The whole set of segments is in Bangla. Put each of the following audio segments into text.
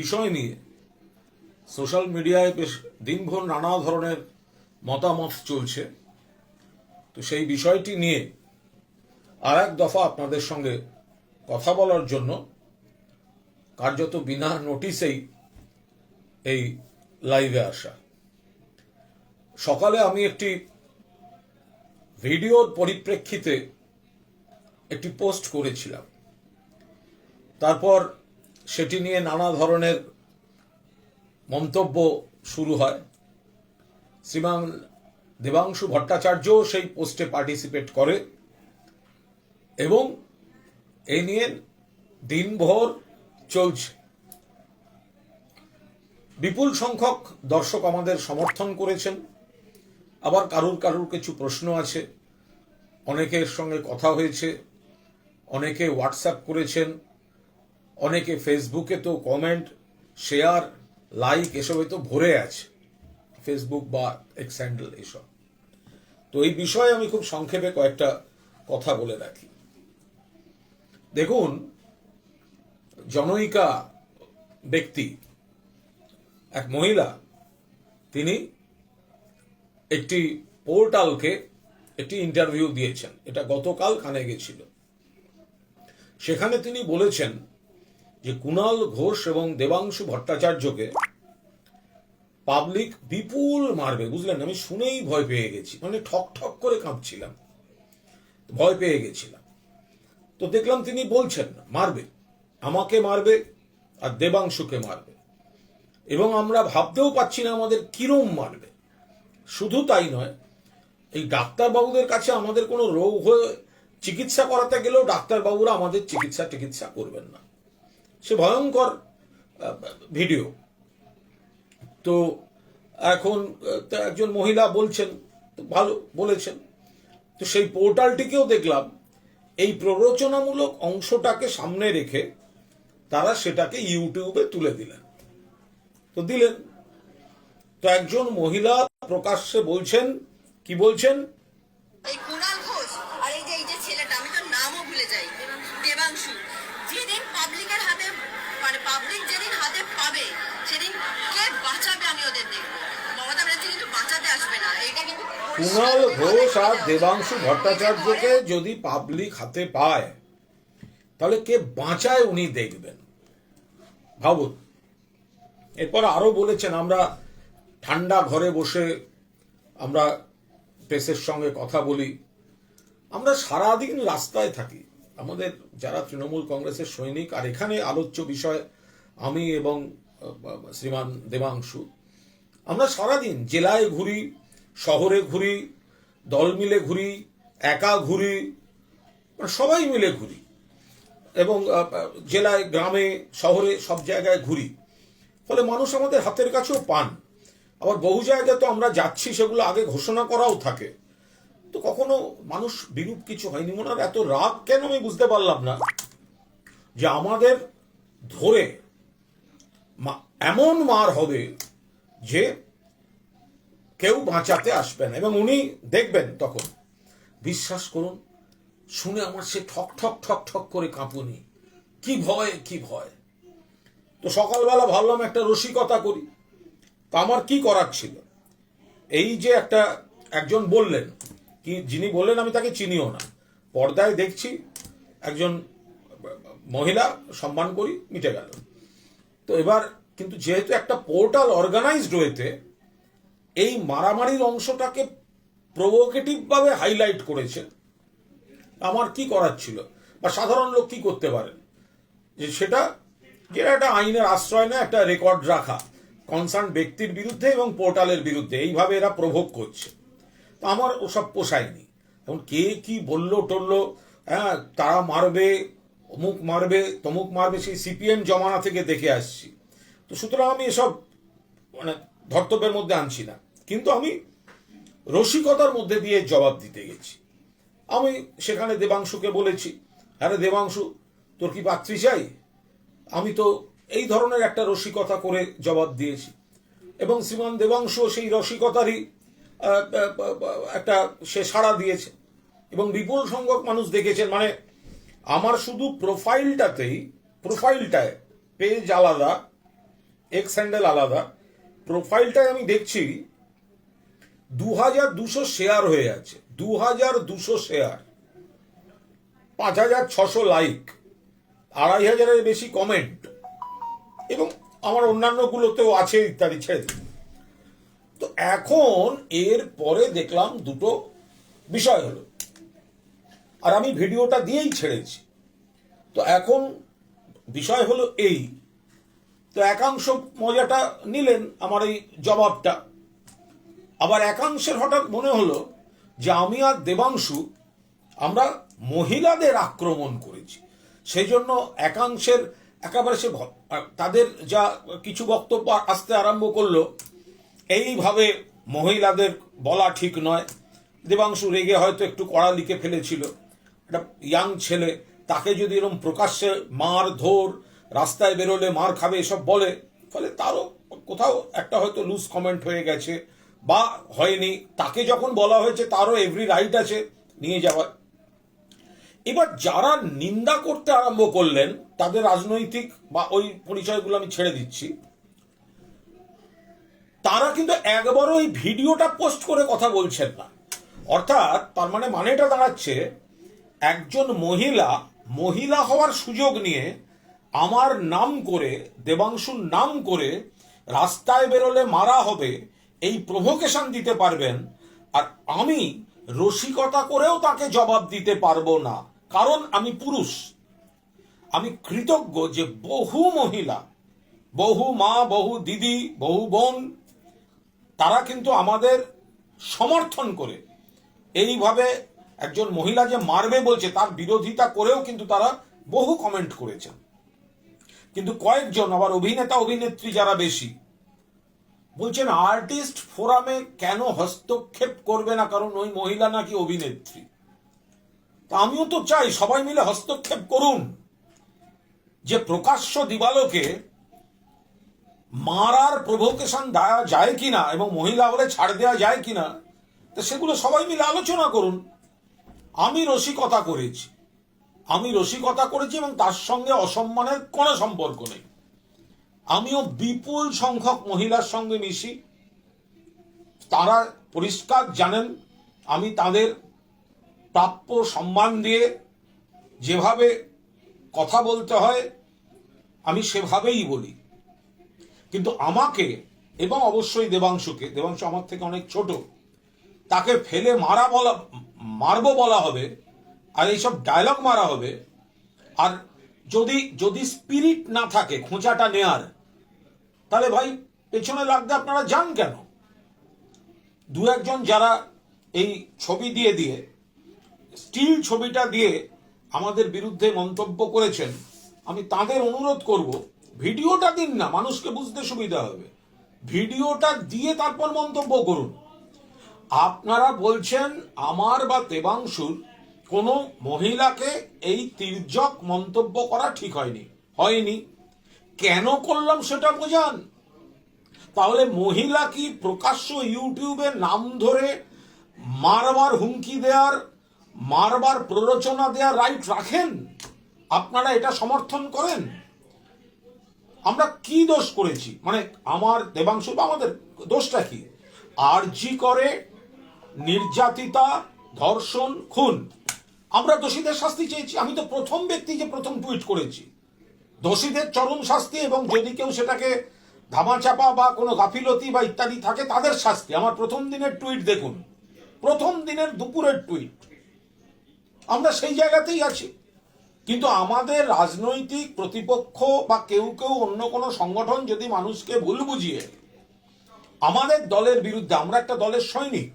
বিষয় নিয়ে সোশ্যাল মিডিয়ায় বেশ দিনভর নানা ধরনের মতামত চলছে। তো সেই বিষয়টি নিয়ে আর এক দফা আপনাদের সঙ্গে কথা বলার জন্য কার্যত বিনা নোটিসেই এই লাইভে আসা। সকালে আমি একটি ভিডিওর পরিপ্রেক্ষিতে একটি পোস্ট করেছিলাম। তারপর সেটি নিয়ে নানা ধরনের মন্তব্য শুরু হয়। শ্রীমান দেবাংশু ভট্টাচার্য সেই পোস্টে পার্টিসিপেট করে এবং এ নিয়ে দিনভর চলছে। বিপুল সংখ্যক দর্শক আমাদের সমর্থন করেছেন। আবার কারুর কারুর কিছু প্রশ্ন আছে। অনেকের সঙ্গে কথা হয়েছে, অনেকে হোয়াটসঅ্যাপ করেছেন। অনেকে ফেসবুকে তো কমেন্ট শেয়ার লাইক এসবে তো ভরে আছে। ফেসবুক বা এক্স হ্যান্ডেল এসব। তো এই বিষয়ে আমি খুব সংক্ষেপে কয়েকটা কথা বলে রাখি। দেখুন, জনৈকা ব্যক্তি, এক মহিলা, তিনি একটি পোর্টালকে একটি ইন্টারভিউ দিয়েছেন। এটা গতকাল কানে গেছিল। সেখানে তিনি বলেছেন যে কুণাল ঘোষ এবং দেবাংশু ভট্টাচার্যকে পাবলিক বিপুল মারবে, বুঝলেন? আমি শুনেই ভয় পেয়ে গেছি। মানে ঠক ঠক করে কাঁপছিলাম। ভয় পেয়ে গেছিলাম। তো দেখলাম তিনি বলছেন না, মারবে। আমাকে মারবে আর দেবাংশুকে মারবে। এবং আমরা ভাবতেও পাচ্ছি না আমাদের কিরম মারবে। শুধু তাই নয়, এই ডাক্তারবাবুদের কাছে আমাদের কোনো রোগ হয়ে চিকিৎসা করাতে গেলেও ডাক্তারবাবুরা আমাদের চিকিৎসা টিকিৎসা করবেন না। সে ভয়ঙ্কর ভিডিও। তো এখন একজন মহিলা বলছেন, ভালো বলেছেন। তো সেই পোর্টালটিকেও দেখলাম, এই প্ররোচনামূলক অংশটাকে সামনে রেখে তারা সেটাকে ইউটিউবে তুলে দিলেন। তো দিলেন। তো একজন মহিলা প্রকাশ্যে বলছেন, কি বলছেন এই কুণাল ঘোষ আর এই যে এই যে ছেলেটা আমি তো নামও ভুলে যাই দেবাংশু যেদিন পাবলিকের হাতে মানে পাবলিক যেদিন হাতে পাবে সেদিন কে বাঁচাবে আমি ওদের দেখব মমতা ব্যানার্জি কিন্তু বাঁচাতে আসবে না এটা কিন্তু কুণাল ঘোষ আর দেবাংশু ভট্টাচার্যকে যদি পাবলিক হাতে পায়, তাহলে কে বাঁচায় উনি দেখবেন? ভাবুন। এরপর আরও বলেছেন, আমরা ঠান্ডা ঘরে বসে আমরা প্রেসের সঙ্গে কথা বলি। আমরা সারাদিন রাস্তায় থাকি। আমাদের যারা তৃণমূল কংগ্রেসের সৈনিক, আর এখানে আলোচ্য বিষয়, আমি এবং শ্রীমান দেবাংশু, আমরা সারাদিন জেলায় ঘুরি শহরে ঘুরি, দল মিলে ঘুরি, একা ঘুরি মানে সবাই মিলে ঘুরি। এবং জেলায়, গ্রামে, শহরে সব জায়গায় ঘুরি। ফলে মানুষ আমাদের হাতের কাছেও পান। আবার বহু জায়গায় তো আমরা যাচ্ছি, সেগুলো আগে ঘোষণা করাও থাকে। তো কখনো মানুষ বিরূপ কিছু হয়নি। মনে এত রাগ কেন আমি বুঝতে পারলাম না যে আমাদের ধরে এমন মার হবে যে কেউ বাঁচাতে আসবে না। এবং উনি দেখবেন তখন, বিশ্বাস করুন, শুনে আমার সে ঠক ঠক ঠক ঠক করে কাঁপুনি। কি ভয় কি ভয়। তো সকালবেলা ভাবলাম একটা রসিকতা করি। তা আমার কি করার ছিল? এই যে একটা, একজন বললেন, কি যিনি বললেন, আমি তাকে চিনিও না। পর্দায় দেখছি, একজন মহিলা, সম্মান করি, মিটে গেল। তো এবার, কিন্তু যেহেতু একটা পোর্টাল অর্গানাইজড হয়েতে এই মারামারির অংশটাকে প্রভোকেটিভ ভাবে হাইলাইট করেছেন আমার কি করার ছিল? বা সাধারণ লোক কি করতে পারেন যে সেটা যেটা একটা আইনের আশ্রয় না, একটা রেকর্ড রাখা কনসার্ন ব্যক্তির বিরুদ্ধে এবং পোর্টালের বিরুদ্ধে। এইভাবে এরা প্রভোগ করছে। তো আমার ওসব পোষায়নি। এখন কে কি বলল, টললো হ্যাঁ তারা মারবে, অমুক মারবে, তমুক মারবে, সেই সিপিএম জমানা থেকে দেখে আসছি। তো সুতরাং আমি এসব মানে ধর্তব্যের মধ্যে আনছি না। কিন্তু আমি রসিকতার মধ্যে দিয়ে জবাব দিতে গেছি। আমি সেখানে দেবাংশুকে বলেছি, আরে দেবাংশু, তোর কি পাত্রী চাই? আমি তো এই ধরনের একটা রসিকতা করে জবাব দিয়েছি। এবং শ্রীমান দেবাংশু সেই রসিকতারই একটা সে সাড়া দিয়েছে। এবং বিপুল সংখ্যক মানুষ দেখেছেন মানে আমার শুধু প্রোফাইলটাতেই প্রোফাইলটায় পেজ আলাদা এক্স হ্যান্ডেল আলাদা প্রোফাইলটায় আমি দেখছি দু হাজার দুশো শেয়ার হয়ে আছে দু হাজার দুশো শেয়ার পাঁচ হাজার ছশো লাইক আড়াই হাজারের বেশি কমেন্ট এবং আমার অন্যান্যগুলোতেও আছে ইত্যাদি, ছেড়ে তো এখন এর পরে দেখলাম দুটো বিষয় হলো। আর আমি ভিডিওটা দিয়েই ছেড়েছি। তো এখন বিষয় হলো এই তো একাংশ মজাটা নিলেন আমার এই জবাবটা। আবার একাংশের হঠাৎ মনে হলো যে আমি আর দেবাংশু আমরা মহিলাদের আক্রমণ করেছি। সেই জন্য একাংশের একেবারে সে তাদের যা কিছু বক্তব্য আসতে আরম্ভ করল, এইভাবে মহিলাদের বলা ঠিক নয়। দেবাংশু রেগে হয়তো একটু কড়া লিখে ফেলেছিল। একটা ইয়াং ছেলে, তাকে যদি এরকম প্রকাশ্যে মার ধর রাস্তায় বেরোলে মার খাবে, এসব বলে। ফলে তারও কোথাও একটা হয়তো লুজ কমেন্ট হয়ে গেছে বা হয়নি। তাকে যখন বলা হয়েছে, তারও এভরি রাইট আছে নিয়ে যাওয়ার। এবার যারা নিন্দা করতে আরম্ভ করলেন, তাদের রাজনৈতিক বা ওই পরিচয়গুলো আমি ছেড়ে দিচ্ছি। তারা কিন্তু একবারও এই ভিডিওটা পোস্ট করে কথা বলছেন না। অর্থাৎ তার মানে মানেটা দাঁড়াচ্ছে, একজন মহিলা মহিলা হওয়ার সুযোগ নিয়ে আমার নাম করে, দেবাংশুর নাম করে রাস্তায় বেরোলে মারা হবে, এই প্রভোকেশন দিতে পারবেন, আর আমি রসিকতা করেও তাকে জবাব দিতে পারব না, কারণ আমি পুরুষ। আমি কৃতজ্ঞ যে বহু মহিলা, বহু মা, বহু দিদি, বহু বোন, তারা কিন্তু আমাদের সমর্থন করে। এইভাবে একজন মহিলা যে মারবে বলছে, তার বিরোধিতা করেও কিন্তু তারা বহু কমেন্ট করেছেন। কিন্তু কয়েকজন, আবার অভিনেতা, অভিনেত্রী যারা বেশি, বলছেন আর্টিস্ট ফোরামে কেন হস্তক্ষেপ করবে না? কারণ ওই মহিলা নাকি অভিনেত্রী। তা আমিও তো চাই সবাই মিলে হস্তক্ষেপ করুন। যে প্রকাশ্য দিবালোকে মারার প্রভোকেশন দেওয়া যায় কিনা এবং মহিলা বলে ছাড় দেওয়া যায় কিনা, তো সেগুলো সবাই মিলে আলোচনা করুন। আমি রসিকতা করেছি। আমি রসিকতা করেছি এবং তার সঙ্গে অসম্মানের কোনো সম্পর্ক নেই। আমিও বিপুল সংখ্যক মহিলার সঙ্গে মিশি। তারা পরিষ্কার জানেন, আমি তাদের প্রাপ্য সম্মান দিয়ে যেভাবে কথা বলতে হয়, আমি সেভাবেই বলি। কিন্তু আমাকে এবং অবশ্যই দেবাংশুকে, দেবাংশু আমার থেকে অনেক ছোট, তাকে ফেলে মারা বলা, মারবো বলা হবে আর এইসব ডায়লগ মারা হবে। আর যদি যদি স্পিরিট না থাকে, খোঁচাটা নেয়ার, তাহলে ভাই পেছনে লাগতে আপনারা যান কেন? দু একজন যারা এই ছবি দিয়ে দিয়ে স্টিল ছবিটা দিয়ে আমাদের বিরুদ্ধে মন্তব্য করেছেন, আমি তাদের অনুরোধ করব, ভিডিওটা দিন না, মানুষকে বুঝতে সুবিধা হবে। ভিডিওটা দিয়ে তারপর মন্তব্য করুন। আপনারা বলছেন, আমার বা দেবাংশুর কোনো মহিলাকে এই তির্যক মন্তব্য করা ঠিক হয়নি। হয়নি। কেন করলাম সেটা বোঝান। তাহলে মহিলা কি প্রকাশ্য ইউটিউবে নাম ধরে মারবার হুমকি দেওয়ার, মারবার প্ররোচনা দেওয়ার রাইট রাখেন? আপনারা এটা সমর্থন করেন? আমরা কি দোষ করেছি? মানে আমার দেবাংশু বা আমাদের দোষটা কি? আরজি করে নির্যাতিতা, ধর্ষণ, খুন। আমরা দোষীদের শাস্তি চেয়েছি। আমি তো প্রথম ব্যক্তি যে প্রথম টুইট করেছি। দোষীদের চরম শাস্তি এবং যদি কেউ সেটাকে ধামাচাপা বা কোনো গাফিলতি বা ইত্যাদি থাকে, তাদের শাস্তি। আমার প্রথম দিনের টুইট দেখুন। প্রথম দিনের দুপুরের টুইট। আমরা সেই জায়গাতেই আছি। কিন্তু আমাদের রাজনৈতিক প্রতিপক্ষ বা কেউ কেউ অন্য কোনো সংগঠন যদি মানুষকে ভুল বুঝিয়ে, আমাদের দলের বিরুদ্ধে, আমরা একটা দলের সৈনিক,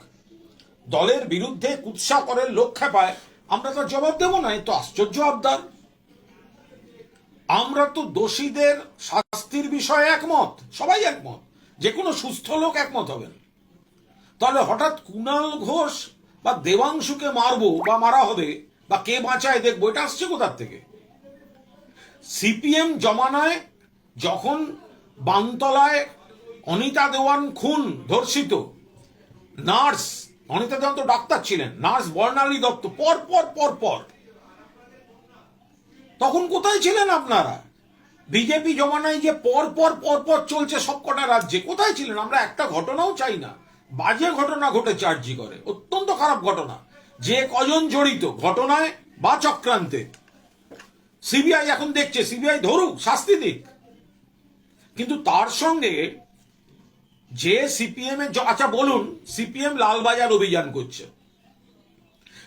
দলের বিরুদ্ধে কুৎসা করে লক্ষ্যে পায় আমরা তো জবাব দেবো না, এ তো আশ্চর্য আবদার। আমরা তো দোষীদের শাস্তির বিষয়ে একমত, সবাই একমত, যে কোনো সুস্থ লোক একমত হবেন। তাহলে হঠাৎ কুণাল ঘোষ বা দেবাংশুকে মারবো বা মারা হবে বা কে বাঁচায় দেখব, এটা আসছে কোথার থেকে? সিপিএম জমানায় যখন বানতলায় অনিতা দেওয়ান খুন ধর্ষিত, নার্স অনিতা দেওয়ান তো ডাক্তার ছিলেন, নার্স বর্ণালী দত্ত, পর পর পর পর। তখন কোথায় ছিলেন আপনারা? বিজেপি জমানায় যে পর পর পর পর চলছে সবকটা রাজ্যে, কোথায় ছিলেন? আমরা একটা ঘটনাও চাই না। বাজে ঘটনা ঘটে চার্জি করে, অত্যন্ত খারাপ ঘটনা। যে কজন জড়িত ঘটনায় বা চক্রান্তে। সিবিআই এখন দেখছে, সিবিআই ধরুক, শাস্তি দিক। কিন্তু তার সঙ্গে যে সিপিএম এর আচ্ছা বলুন সিপিএম লালবাজার অভিযান করছে।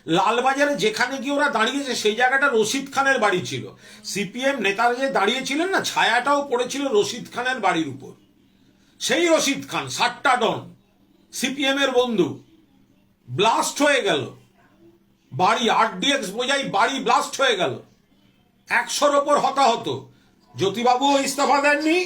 লালবাজারে যেখানে গিয়ে ওরা দাঁড়িয়েছে, সেই জায়গাটা রশিদ খানের বাড়ি ছিল। সিপিএম নেতারা যে দাঁড়িয়েছিলেন না, ছায়াটাও পড়েছিল রশিদ খানের বাড়ির উপর। সেই রশিদ খান, সাতটা ডন সিপিএম এর বন্ধু, ব্লাস্ট হয়ে গেল। বাড়ি আরডিএক্স বোঝাই বাড়ি ব্লাস্ট হয়ে গেল। একশোর ওপর হতাহত। জ্যোতিবাবুও ইস্তফা দেননি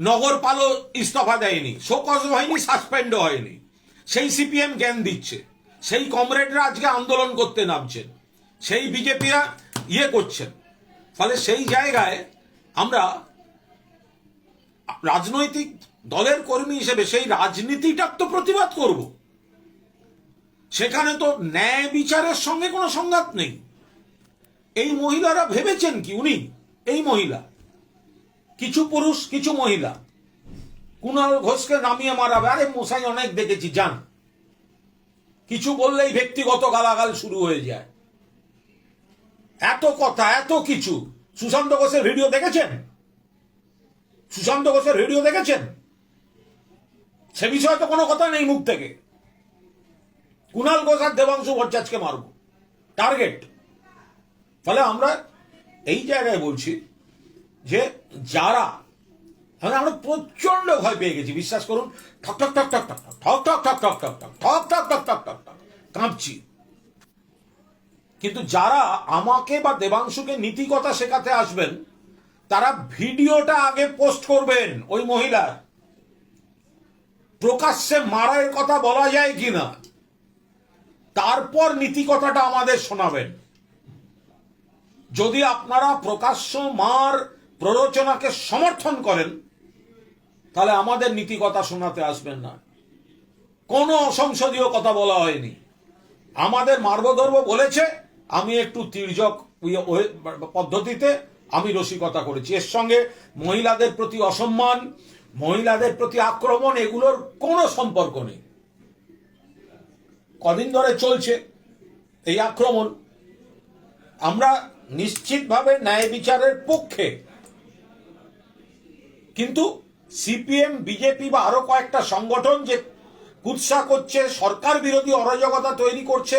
নগরপালও ইস্তফা দেয়নি, শোকজ হয়নি সাসপেন্ডও হয়নি। সেই সিপিএম জ্ঞান দিচ্ছে, সেই কমরেডরা আজকে আন্দোলন করতে নামছেন, সেই বিজেপিরা ইয়ে করছেন। ফলে সেই জায়গায় আমরা রাজনৈতিক দলের কর্মী হিসেবে সেই রাজনীতিটার তো প্রতিবাদ করব। সেখানে তো ন্যায় বিচারের সঙ্গে কোনো সংঘাত নেই। এই মহিলারা ভেবেছেন কি উনি? এই মহিলা। কিছু পুরুষ, কিছু মহিলা। কুণাল ঘোষকে নামিয়ে মারাবে। আরে মশাই, অনেক দেখেছি, যান। কিছু বললেই ব্যক্তিগত গালাগাল শুরু হয়ে যায়। এত কথা, এত কিছু। সুশান্ত ঘোষের ভিডিও দেখেছেন? সুশান্ত ঘোষের ভিডিও দেখেছেন? সে বিষয়ে তো কোনো কথা নেই মুখ থেকে। কুণাল ঘোষ আর দেবাংশু ভট্টাচার্যকে মারব। টার্গেট। ফলে আমরা এই জায়গায় বলছি যে যারা মানে আমরা প্রচণ্ড ভয় পেয়ে গেছি বিশ্বাস করুন ঠক ঠক ঠক ঠক ঠক ঠক ঠক ঠক ঠক ঠক ঠক ঠক ঠক ঠক ঠক ঠক ঠক কাঁপছি কিন্তু যারা আমাকে বা দেবাংশুকে নীতিকথা শেখাতে আসবেন তারা ভিডিওটা আগে পোস্ট করবেন ওই মহিলার প্রকাশ্যে মারার কথা বলা যায় কিনা তারপর নীতিকথাটা আমাদের শোনাবেন যদি আপনারা প্রকাশ্য মার প্ররোচনাকে সমর্থন করেন, তাহলে আমাদের নীতি কথা শোনাতে আসবেন না। কোনো অসংসদীয় কথা বলা হয়নি। আমাদের মার্গধর্ম বলেছে, আমি একটু তির্যক ইয়ে- পদ্ধতিতে আমি রসিকতা করেছি। এর সঙ্গে মহিলাদের প্রতি অসম্মান, মহিলাদের প্রতি আক্রমণ, এগুলোর কোনো সম্পর্ক নেই। কদিন ধরে চলছে এই আক্রমণ। আমরা নিশ্চিতভাবে ন্যায় বিচারের পক্ষে কিন্তু সিপিএম বিজেপি বা আরও কয়েকটা সংগঠন যে কুৎসা করছে, সরকার বিরোধী অরাজকতা তৈরি করছে,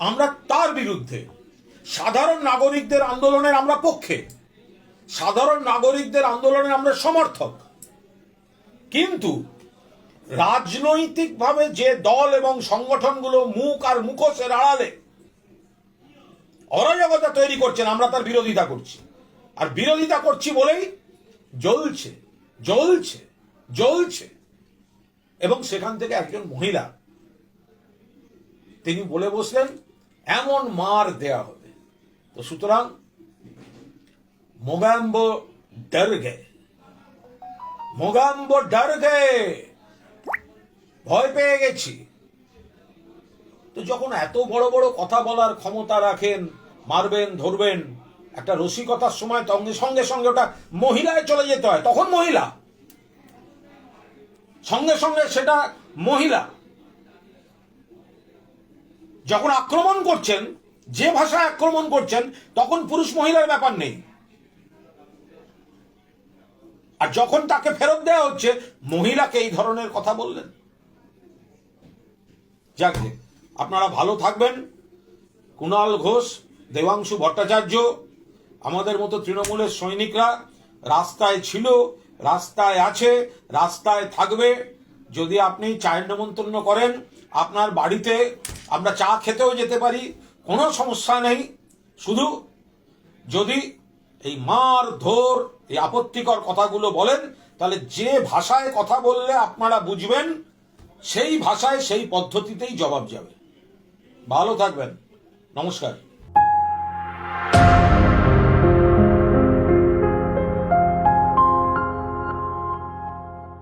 আমরা তার বিরুদ্ধে, সাধারণ নাগরিকদের আন্দোলনের আমরা পক্ষে, সাধারণ নাগরিকদের আন্দোলনের আমরা সমর্থক। কিন্তু রাজনৈতিকভাবে যে দল এবং সংগঠনগুলো মুখ আর মুখোশের আড়ালে অরাজকতা তৈরি করছেন, আমরা তার বিরোধিতা করছি। আর বিরোধিতা করছি বলেই জ্বলছে জ্বলছে জ্বলছে। এবং সেখান থেকে একজন মহিলা, তিনি বলে বসলেন, এমন মার দেয়া হবে। তো সুতরাং, মোগাম্ব ডর গে মোগাম্ব ডর গে ভয় পেয়ে গেছি। তো যখন এত বড় বড় কথা বলার ক্ষমতা রাখেন, মারবেন, ধরবেন একটা রসিকতার সময় সঙ্গে সঙ্গে সঙ্গে ওটা মহিলায় চলে যেতে হয়। তখন মহিলা। সঙ্গে সঙ্গে সেটা মহিলা। যখন আক্রমণ করছেন, যে ভাষায় আক্রমণ করছেন, তখন পুরুষ মহিলার ব্যাপার নেই। আর যখন তাকে ফেরত দেওয়া হচ্ছে, মহিলাকে এই ধরনের কথা বললেন। যাকে আপনারা ভালো থাকবেন। কুণাল ঘোষ, দেবাংশু ভট্টাচার্য আমাদের মতো তৃণমূলের সৈনিকরা রাস্তায় ছিল, রাস্তায় আছে, রাস্তায় থাকবে। যদি আপনি চায়ের নেমন্তন্ন করেন, আপনার বাড়িতে আমরা চা খেতেও যেতে পারি, কোনো সমস্যা নেই। শুধু যদি এই মার ধর, এই আপত্তিকর কথাগুলো বলেন, তাহলে যে ভাষায় কথা বললে আপনারা বুঝবেন, সেই ভাষায় সেই পদ্ধতিতেই জবাব যাবে। ভালো থাকবেন। নমস্কার।